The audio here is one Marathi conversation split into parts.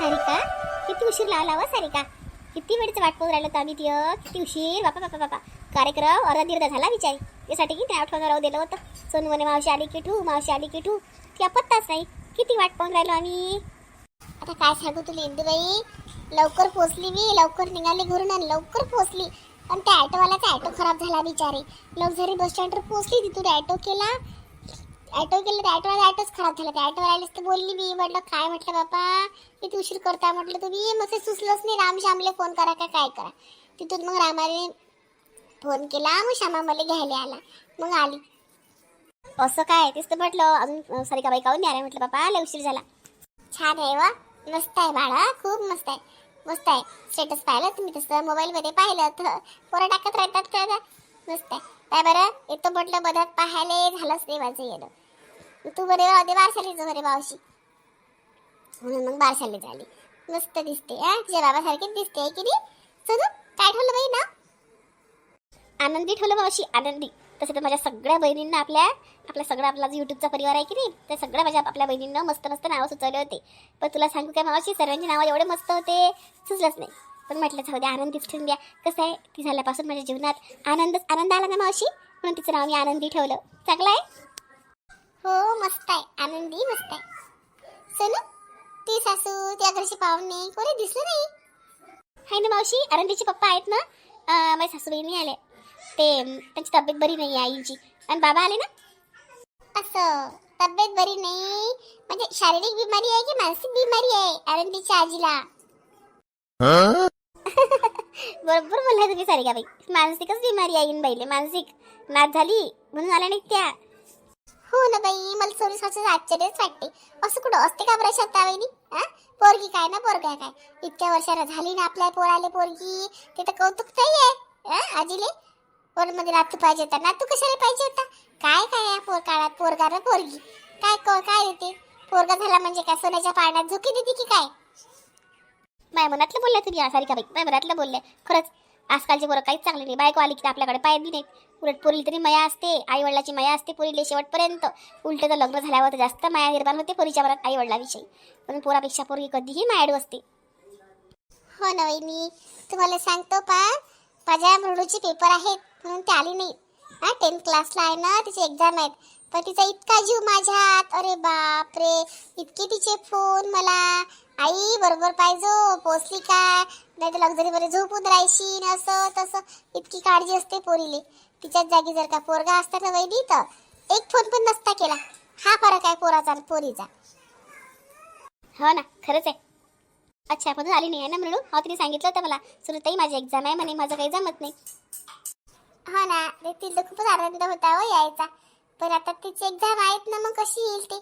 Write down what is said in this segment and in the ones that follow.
सारिका किती उशीर लावला व सारिका? किती वेळचं वाट पाहून राहिलो आम्ही तिय किती उशीर? बापा बापा बापा. कार्यक्रम अर्धा दीर्घ झाला विचारी. यासाठी की त्या आठवण राहू दिलं होतं. सोनू म्हणे मावशी आली की ठू मावशी आली की ठू. ती आपत्ताच नाही. किती वाट पाहून राहिलो आम्ही? आता काय सांगू तुला इंदूबाई? लवकर पोचली मी लवकर निघाली घरून आणि लवकर पोचली आणि त्या ॲटोवाल्याचा ॲटो खराब झाला बिचारे. लक्झरी बस स्टँडवर पोचली तिथून ॲटो केला. ॲटो केलं तर ॲटोवाला ॲटोच खराब झाला. त्या ॲटोवाल्यालाच तर बोलली मी. म्हटलं काय म्हटलं बापा? किती उशीर करता? म्हटलं तुम्ही मग ते सुचलंच नाही. राम श्यामले फोन करा का? काय करा? तिथून मग रामाने फोन केला. मग श्यामा मला घ्यायला आला. मग आली. असं काय? तेच तर म्हटलं अजून सारिकाबाई काहून नाही म्हटलं बाप्पा लय उशीर झाला. छान आहे वा. मस्त आहे बाळा खूप मस्त आहे. मस्त आहे. स्टेटस पाहिलं तुम्ही तसं? मोबाईलमध्ये पाहिलं तर पोरं टाकत राहतात का? मस्त आहे. काय बरं? येतो म्हटलं बदक पाहायला. झालंच नाही माझं येणं. तू बरे राहते बारशालीच बरे मावशी. म्हणून मग बारशाली झाली. मस्त दिसते हा? तुझ्या बाबासारखीच दिसते की नाही? काय ठेवलं बाई ना? आनंदी ठेवलं मावशी आनंदी. तसं तर माझ्या सगळ्या बहिणींना आपल्या आपला सगळा आपला जो युट्यूबचा परिवार आहे की नाही त्या सगळ्या माझ्या आपल्या बहिणींना मस्त मस्त नावं सुचवले होते. पण तुला सांगू काय मावशी सर्वांची नावं एवढे मस्त होते सुचलंच नाही. पण म्हटलं जाऊ द्या आनंदीच ठेवून द्या. कसं आहे ती झाल्यापासून माझ्या जीवनात आनंदच आनंद आला ना मावशी? म्हणून तिचं नाव मी आनंदी ठेवलं. चांगलं आहे? हो मस्त आहे. आनंदी मस्त आहे. सोनू ती सासू त्या घरचे पाहुणे कोणी दिसलं नाही? हाय ना मावशी आनंदीचे पप्पा आहेत ना? अं, माझ्या सासूबाई नाही आले. ते त्यांची तब्येत बरी नाही आहे आईची. आणि बाबा आले ना? असं तब्येत बरी नाही. म्हणजे शारीरिक बिमारी आहे की मानसिक बिमारी आहे आनंदीच्या आजीला? बरोबर बोलला तुम्ही सारिका बाई मानसिकच बिमारी आहे बाईले मानसिक. नाच झाली म्हणून आल्या नाही त्या. हो ना बाई मला सोनी सासूचं आश्चर्यच वाटते. असं कुठं असते का बरं श्रद्धा वहिनी हा? पोरगी काय ना पोरगा काय? इतक्या वर्षाला झाली ना आपल्या पोराले पोरगी. ते तर कौतुक नाही आहे आजीले? पोरमध्ये नातू पाहिजे होता. नातू कशाला पाहिजे होता? काय काय या पोर काळात पोरगा ना पोरगी? काय काय येते पोरगा झाला म्हणजे काय? सोन्याच्या पाण्यात झोकी देते की काय? माय मनातलं बोलल्या तुम्ही सारिका बाई. माय मनातलं बोलल्या. खरंच आजकालचे पोरं काहीच चांगले नाही. बायको आली की आपल्याकडे पाय बी नाहीत. उलट पोरीला तरी माया असते आई वडिलाची माया असते पोरीले शेवटपर्यंत. उलट तर लग्न झाल्यावर तर जास्त माया निर्माण होते पोरीच्या मनात आई वडिलाविषयी पण पोरापेक्षा पोरगी कधीही मायाडू असते. हो ना मी तुम्हाला सांगतो पा माझ्या मृडूचे पेपर आहेत म्हणून ते आली नाही हा टेन्थ क्लासला आहे ना तिचे एक्झाम आहेत. पण तिचा इतका जीव माझ्यात अरे बाप रे इतके तिचे फोन मला. आई बरोबर पाहिजो पोचली काय? नाही तर लक्झरीमध्ये झोपून राहायची न असं तसं. इतकी काळजी असते पोरीले. तिच्याच जागी जर का पोरगा असता ना वैदी तर एक फोन पण नसता केला. हा फरक आहे पोराचा पोरीचा. हो ना खरंच आहे. अच्छा पण आली नाही आहे ना म्हणून? हो तिने सांगितलं होतं मला. सुरुताई माझी एक्झाम आहे म्हणे. माझं काही जमत नाही. हो ना ते तिला खूपच आनंद होता हो यायचा. पण आता तिची एक्झाम आहेत ना मग कशी येईल ते?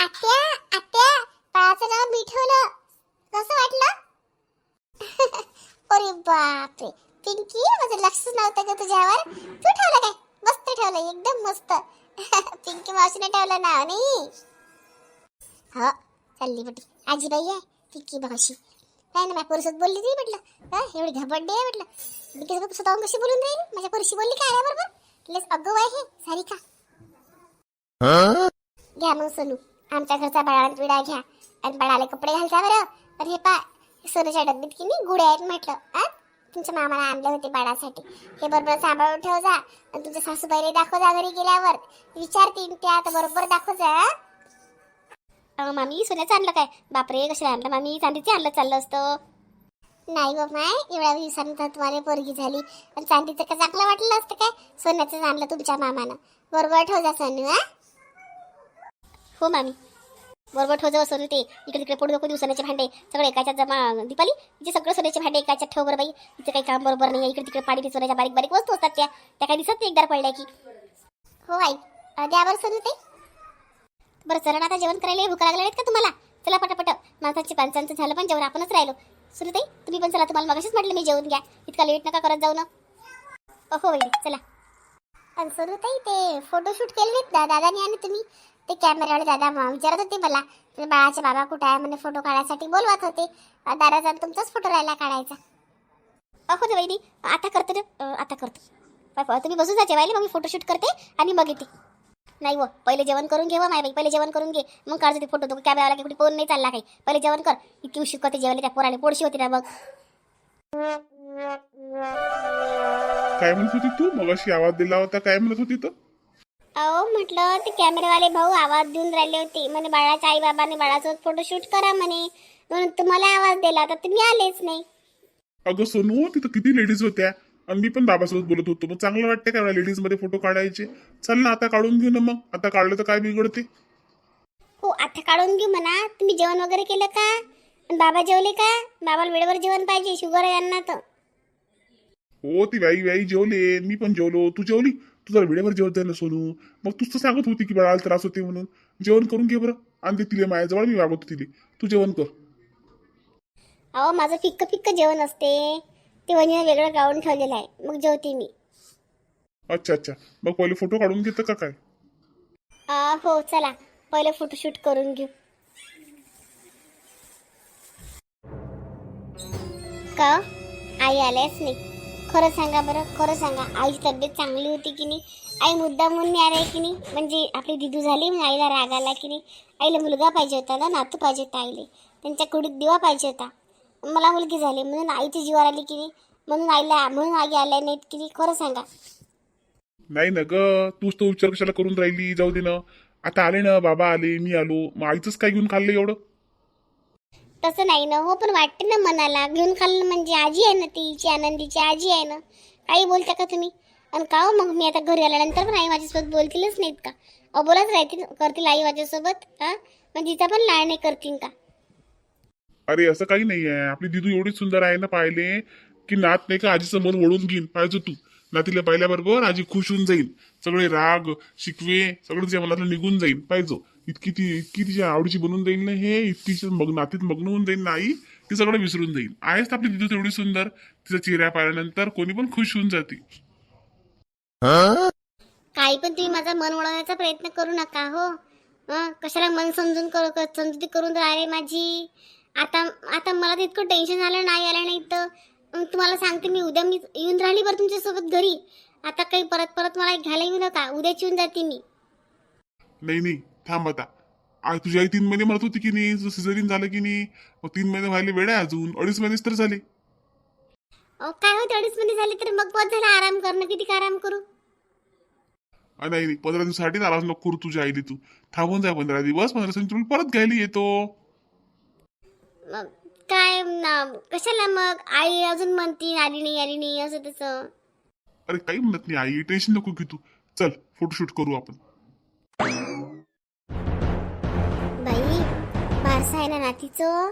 आत्या आत्या बाळाचं नाव मी ठेवलं कसं वाटलं? अरे बापरे. पिंकी माझं लक्षच नव्हतं का तुझ्यावर. तू ठेवलं काय? मस्त ठेवलं एकदम मस्त. पिंकी मावशीने ठेवलं नाव नाही हो चालली बटी. आजीबाई आहे पिंकी मावशी. काय ना माझ्या पोरीसोबत बोलली ती म्हटलं. हा एवढी घबडली आहे म्हटलं. मी तिच्यासोबत स्वतःहून कशी बोलून राहील? माझ्या पोरीशी बोलली काय बरोबर लेस अगो आहे हे? सारिका घ्या मग सोनू. आमच्या घरचा बाळाला विडा घ्या. आणि बाळाला कपडे घालता बरं. आणि हे पा सोन्याच्या डब्बीत की नाही गुड्या आहेत म्हटलं. आ? तुमच्या मामाला आणले होते बाळासाठी. हे बरोबर सांभाळून ठेव जा. आणि तुमच्या सासूबाईला दाखव जा घरी गेल्यावर. विचारतील त्या आता बरोबर दाखव जा. मामी सोन्याचं आणलं काय? बापरे कसे आणलं मामी? चांदीचे आणलं चाललं असतं. नाही गो माय एवढ्या दिवसानंतर तुम्हाला पोरगी झाली. आणि चांदीचं का चांगलं वाटलं असतं काय? सोन्याचं आणलं तुमच्या मामानं. बरोबर ठेव जा सोनू हा हो मामी. बरोबर ठेव जाऊ सोनू ते इकडे तिकडे पडू नको देऊ सोन्याचे भांडे. सगळे एकाच्यात जमा दीपाली जे सगळं सोन्याचे भांडे एकाच्यात ठेव बरं बाई. तिचं काही काम बरोबर नाही इकडे तिकडे पाणी सोन्याच्या बारीक बारीक वस्तू असतात त्या. त्या काही दिसत नाही एकदा पडल्या की. हो आई. द्या बरं सोनू ते बरं ना आता जेवण करायला भूक लागल्या आहेत का तुम्हाला? चला पटापट. माणसांची पाणसांचं झालं पण जेवण आपणच राहिलो. सुनताई तुम्ही पण चला तुम्हाला मगाशीच म्हटलं मी जेवून घ्या. इतका लेट नका करत जाऊ ना. हो चला. आणि सुनताई ते फोटोशूट केले नाहीत दा दादानी आणि तुम्ही? ते कॅमेरावाले दादा विचारत होते मला बाळाचे बाबा कुठे आहे? म्हणे फोटो काढायसाठी बोलवत होते. दादा दादाचा तुमचाच फोटो राहिला काढायचा. हो ना वहिनी आता करतो ना आता करतो. तुम्ही बसून जायचे जेवायला मग मी फोटोशूट करते आणि मग येते. नाही व पहिले जेवण करून घे हो, माय बाई पहिले जेवण करून घे. मग काढतो ते फोटो तो कॅमेराला की कुठे फोन नाही चालला काही. पहिले जेवण कर. इतकी उशीर करते जेवायला त्या पोराने पोडशी होती ना मग काय म्हणत होती तू? मग आवाज दिला होता काय म्हणत होती तू? अहो म्हटलं ते कॅमेरावाले भाऊ आवाज देऊन राहिले होते. म्हणे बाळाच्या आई बाबाने बाळासोबत फोटोशूट करा म्हणे. म्हणून तुम्हाला आवाज दिला तर तुम्ही आलेच नाही. अगं सोनू तिथं किती लेडीज होत्या? आणि मी पण बाबासोबत बोलत होतो. मग चांगलं वाटतं का लेडीजमध्ये फोटो काढायचे? चल ना आता काढून घेऊ ना मग. आता काढलं तर काय बिघडते? हो आता काढून घेऊ म्हणा. तुम्ही जेवण वगैरे केलं का? आणि बाबा जेवले का? बाबाला वेळेवर जेवण पाहिजे शुगर आहे यांना तर. हो ती बाई बाई जेवले. मी पण जेवलो. तू जेवली? तू जरा वेळेवर जेवत ना सोनू मग तूच तर सांगत होती की बाळाला त्रास होते म्हणून. जेवण करून घे बरं. आणि ते तिले माझ्याजवळ मी वागवतो तिले. तू जेवण कर. अहो माझं फिक्क फिक्क जेवण असते. ते वहिनीनं वेगळं गाऊन ठेवलेलं आहे. मग जेवते मी. अच्छा अच्छा. मग पहिले फोटो काढून घेतं का काय? आ, हो चला. पहिले फोटोशूट करून घेऊ. का? आई आल्याच नाही. खरं सांगा बरं खरं सांगा. आईची तब्येत चांगली होती की नाही? आई मुद्दा म्हणून आहे की नाही? म्हणजे आपली दिदू झाली म्हणून आईला राग आला की नाही? आईला मुलगा पाहिजे होता ना नातू पाहिजे होता आईले. त्यांच्या कुडीत दिवा पाहिजे होता. मला मुलगी झाली म्हणून आईची जीवार आली की नाही? म्हणून आईला म्हणून आई आल्या नाहीत की नाही? खरं सांगा. नाही ना ग तूच तो विचार कशाला करून राहिली? जाऊ दे ना. आता आले ना बाबा आले मी आलो. मग आईचंच काय घेऊन खाल्लं एवढं? तसं नाही ना हो पण वाटते ना मनाला. घेऊन खाल्लं म्हणजे आजी आहे ना तिची आनंदीची आजी आहे ना. काही बोलता का तुम्ही? आणि का हो मग मी आता घरी आल्यानंतर पण आई माझ्यासोबत बोलतीलच नाहीत का? अहो बोलत राहतील करतील आई माझ्यासोबत हा? मग तिचा पण लाड नाही करतील का? अरे असं काही नाही आहे. आपली दिदू एवढी सुंदर आहे ना पाहिले की नात नाही का आजीचं मन वळून घेईन. पाहिजे तू. नातीला पाहिल्याबरोबर आजी खुश होऊन जाईल. सगळे राग शिकवे सगळं तिच्या मनातलं निघून जाईल. पाहिजे. इतकी ती इतकी तिच्या आवडीची बनून जाईल ना हे इतकी मग नातीत मग्न होऊन जाईल ना आई ती सगळं विसरून जाईल. आहेच तर आपली दिदू तेवढी सुंदर. तिचा चेहरा पाहिल्यानंतर कोणी पण खुश होऊन जाते. काही पण तुम्ही माझा मन वळवण्याचा प्रयत्न करू नका हो. कशाला मन समजून करू समजुती करून राहिले माझी? आता आता मला तर इतकं टेन्शन आलं नाही आलं नाही तर मग तुम्हाला सांगते मी उद्या मी येऊन राहिली बरं तुमच्यासोबत घरी. आता काही परत परत मला घ्यायला येऊ नका उद्याच येऊन जाते मी. नाही नाही. थांब आता. आ, तुझी आई तीन महिने म्हणत होती की नाही? सिझरिन झालं की नाही? मग तीन महिने व्हायला वेळ आहे अजून. अडीच महिनेच तर झाले. अहो, काय होते? अडीच महिने झाले तर मग बस झाला. आराम करणं किती आराम करू? आ, नाही नाही. पंधरा दिवसासाठी आराम नको करू तुझ्या आईली तू. थांबून जाय पंधरा दिवस. पंधरा दिवसांनी तुला परत घ्यायला येतो. मग काय ना- कशाला मग? आई अजून म्हणती आली नाही आली नाही असं तसं. अरे काही म्हणत नाही आई. टेन्शन नको घेऊ तू. चल फोटोशूट करू आपण. बारसा आहे ना नातीचं.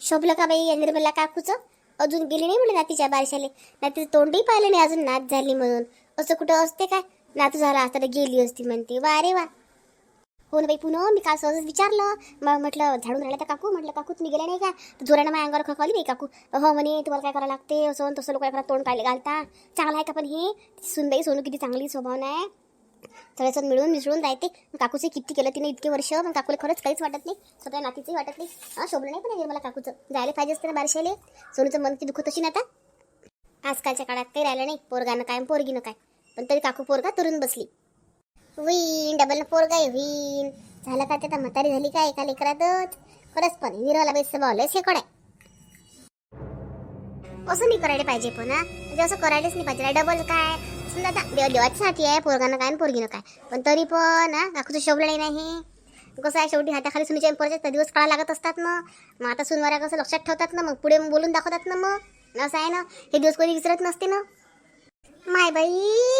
शोभलं का बाई निर्मला काकूचं? अजून गेली नाही म्हणे नातीच्या बारशाले. नातीचं तोंडही पाहिलं नाही अजून नात झाली म्हणून. असं कुठं असते काय? नातू झाला असता तर गेली असती म्हणते. वा रे वा. हो ना बाई पुन्हा मी काल सहजच विचारलं. मग म्हटलं झाडून राहिला तर काकू? म्हटलं काकू तुम्ही गेल्या नाही का? तर जोरानं माझ्या अंगावर खखावली बाई काकू. हो म्हणे तुम्हाला काय करावं लागते? असं तसं लोक तोंड पाहिले घालता. चांगला आहे का पण हे? सुनबाई सोनू किती चांगली स्वभाव आहे. थोडंसं मिळून मिसळून राहते काकूचे किती केलं तिने इतके वर्ष पण काकूला खरंच काहीच वाटत नाही. स्वतः नातीचंही वाटत नाही. हा शोभलं नाही पण मला काकूचं. जायला पाहिजे असतं ना बारशाले. सोनूचं मन किती दुखत अशी ना आता. आजकालच्या काळात काही राहिलं नाही. पोरगानं काय पोरगीनं काय. पण तरी काकू पोरगा तरुण बसली. होईन डबल पोरगा आहे होईन झालं का ते आता? म्हातारी झाली काय एका लेकरातच? खरंच पण हिरोला बेस्ट बॉल शेकड आहे असं नाही करायला पाहिजे पण म्हणजे असं करायलाच नाही पाहिजे. डबल काय? समजा आता देव देवाच्यासाठी आहे पोरगानं काय आणि पोरगीनं काय? पण तरी पण हा काकूचं शोभलं नाही कसं आहे शेवटी हाताखाली सुनीच्या पोराच्या दिवस काळा लागत असतात ना? मग आता सुनवाऱ्या कसं लक्षात ठेवतात ना? मग पुढे मग बोलून दाखवतात ना मग? असं आहे ना? हे दिवस कोणी विसरत नसते ना? माय बाई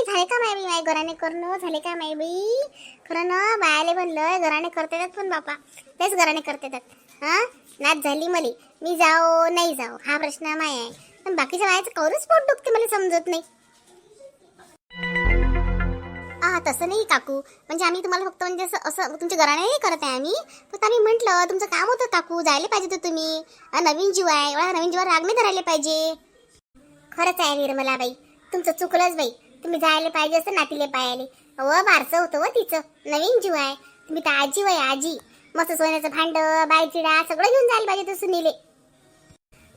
झाले का माय बाई? माय घराने करणं झाले का माय बाई? खरं ना बायाले म्हणलं घराने करतात पण बापा. तेच घराने करतात हां? नाच झाली मले. मी जाओ नाही जाओ. हा प्रश्न माय आहे. पण बाकीच्या बायाचं कौरच पोट दुखते मला समजत नाही. हा तसं नाही काकू. म्हणजे आम्ही तुम्हाला फक्त म्हणजे असं असं तुमच्या घराण्याही करत आहे आम्ही. फक्त आम्ही म्हटलं तुमचं काम होतं काकू जायला पाहिजे होतं तुम्ही. हा, नवीन जीव आहे. एवढा नवीन जीवावर राग नाही धरायला पाहिजे. खरंच आहे निर्मला बाई तुमचं चुकलंच बाई. तुम्ही जायला पाहिजे असं नातीले पायाले. व बारसं होतं व तिचं. नवीन जीव आहे. तुम्ही तर आजी वय आजी. मस्त सोन्याचं भांड बायचिडा सगळं घेऊन जायला पाहिजे तसं सुनीले.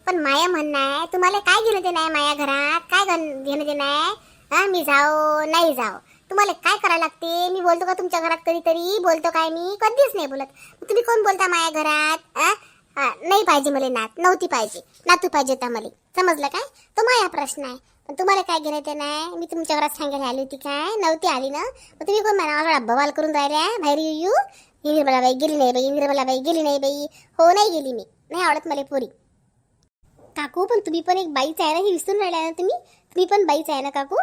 पण माया म्हणणं आहे तुम्हाला काय घेणं देणं आहे माया घरात? काय घेणं देणं आहे? हा मी जाओ नाही जाओ तुम्हाला काय करायला लागते? मी बोलतो का तुमच्या घरात कधीतरी? बोलतो काय मी? कधीच नाही बोलत. तुम्ही कोण बोलता माझ्या घरात? हा, नाही पाहिजे मला नात नव्हती पाहिजे. नातू पाहिजे होता मला. समजलं काय? तो माया प्रश्न आहे. पण तुम्हाला काय घेणं देणं नाही मी तुमच्या घरात सांगायला आली होती काय? नव्हती आली ना? मग तुम्ही कोण म्हणा बवाल करून राहिल्या? बाहेर येऊ ही बाई गेली नाही बाई निर्मला बाई गेली नाही बाई. हो नाही गेली मी. नाही आवडत मला पोरी. काकू पण तुम्ही पण एक बाईच आहे ना हे विसरून राहिला ना तुम्ही? तुम्ही पण बाईच आहे ना काकू?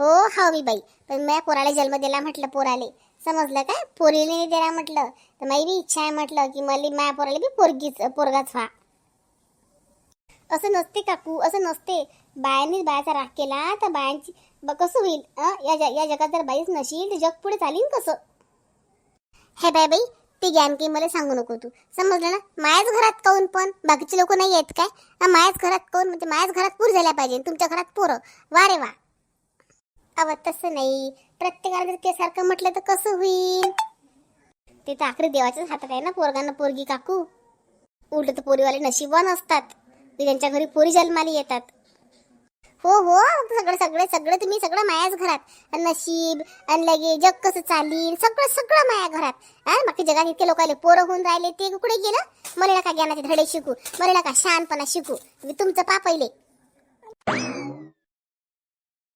हो हा मी बाई. पण माझ्या पोराला जन्म दिला म्हटलं पोराले. समजलं काय पोरीला नाही दिला म्हटलं. तर माझी बी इच्छा आहे म्हटलं की मला माझ्या पोराला बी पोरगीच पोरगाच व्हा. असं नसते काकू असं नसते. बायांनीच बायाचा राग केला तर बायांची कसं होईल या या जगात जर बाईच नशील तर जग पुढे चालीन कसं? हे बाय बाई ते ज्ञान की मला सांगू नको तू. समजलं ना? मायाच घरात काऊन पण? बाकीचे लोक नाही आहेत काय? मायाच घरात काऊन? म्हणजे मायाच घरात पूर झाल्या पाहिजे तुमच्या घरात पोरं. वा रे वा. अव तसं नाही. प्रत्येकाला जर ते सारखं म्हटलं तर कसं होईल? ते तर आखरी देवाच्याच हातात आहे ना पोरगांना पोरगी काकू? उलट तर पोरीवाले नशीबवान असतात. ते त्यांच्या घरी पोरी जन्माली येतात. हो हो सगळं सगळं सगळं तुम्ही सगळं मायाच घरात. नशीब आणि लगे जग कसं चालील सगळं सगळं माया घरात. हा बाकी जगात इतके लोकांना पोरं होऊन राहिले ते कुठे गेलं? मला नका ज्ञानाचे धडे शिकू मला नका शहाणपणा शिकू. मी तुमचं पापहिले